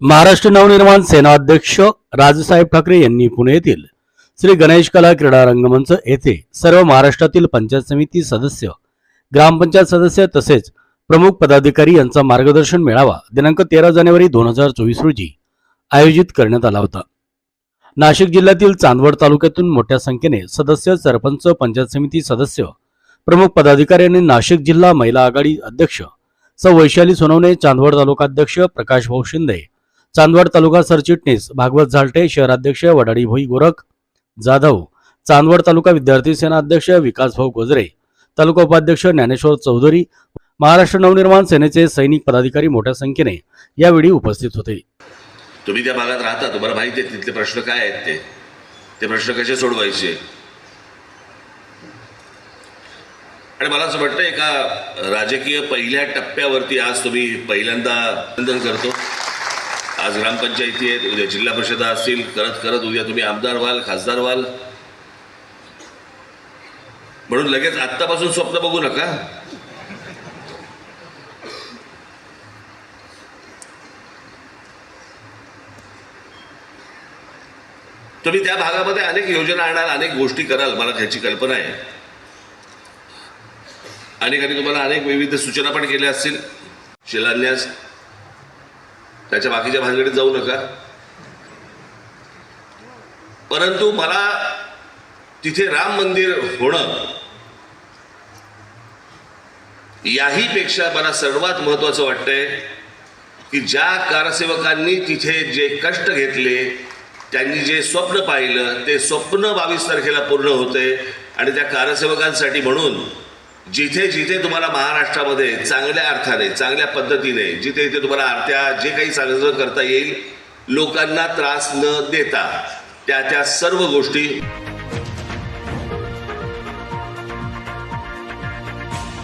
महाराष्ट्र नवनिर्माण सेना अध्यक्ष राजसाहेब ठाकरे यांनी पुणे येथील श्री गणेश कला क्रीडा रंगमंच येथे सर्व महाराष्ट्रातील पंचायत समिती सदस्य ग्रामपंचायत सदस्य तसेच प्रमुख पदाधिकारी यांचा मार्गदर्शन मेळावा दिनांक तेरा जानेवारी दोन हजार चोवीस रोजी आयोजित करण्यात आला होता. नाशिक जिल्ह्यातील चांदवड तालुक्यातून मोठ्या संख्येने सदस्य सरपंच पंचायत समिती सदस्य प्रमुख पदाधिकारी आणि नाशिक जिल्हा महिला आघाडी अध्यक्ष सौ वैशाली सोनवणे चांदवड तालुकाध्यक्ष प्रकाश भाऊ शिंदे चांदवड तालुका सरचिटणीस भागवत झालटे शहराध्यक्ष वडाडी भोई गोरख जाधव. चांदवड तालुका विद्यार्थी सेना अध्यक्ष विकास भाऊ गोजरे. तालुका उपाध्यक्ष ज्ञानेश्वर चौधरी. महाराष्ट्र नवनिर्माण सेनेचे सैनिक पदाधिकारी मोठ्या संख्येने यावेळी उपस्थित होते. तुम्ही त्या भागात राहता तुम्हाला माहिती आहे तिथले प्रश्न काय आहेत ते. ते प्रश्न कसे सोडवायचे? आणि मला असं वाटतं एका राजकीय पहिल्या टप्प्यावरती आज तुम्ही पहिल्यांदा करतो? आज ग्रामपंचायती आहेत उद्या जिल्हा परिषदा असतील करत करत उद्या तुम्ही आमदार व्हाल खासदार व्हाल. म्हणून लगेच आत्तापासून स्वप्न बघू नका. तुम्ही त्या भागामध्ये अनेक योजना आणाल अनेक गोष्टी कराल मला त्याची कल्पना आहे. अनेकांनी तुम्हाला अनेक विविध सूचना पण केल्या असतील. शिलान्यास त्याच्या बाकीच्या भानगडीत जाऊ नका. परंतु मला तिथे राम मंदिर होणं याही पेक्षा मला सर्वात महत्वाचं वाटतंय की ज्या कारसेवकांनी तिथे जे कष्ट घेतले त्यांनी जे स्वप्न पाहिलं ते स्वप्न बावीस तारखेला पूर्ण होते आणि त्या कारसेवकांसाठी म्हणून जिथे जिथे तुम्हाला महाराष्ट्रामध्ये चांगल्या अर्थाने चांगल्या पद्धतीने जिथे जिथे तुम्हाला आरत्या जे काही चांगलं करता येईल लोकांना त्रास न देता त्या त्या सर्व गोष्टी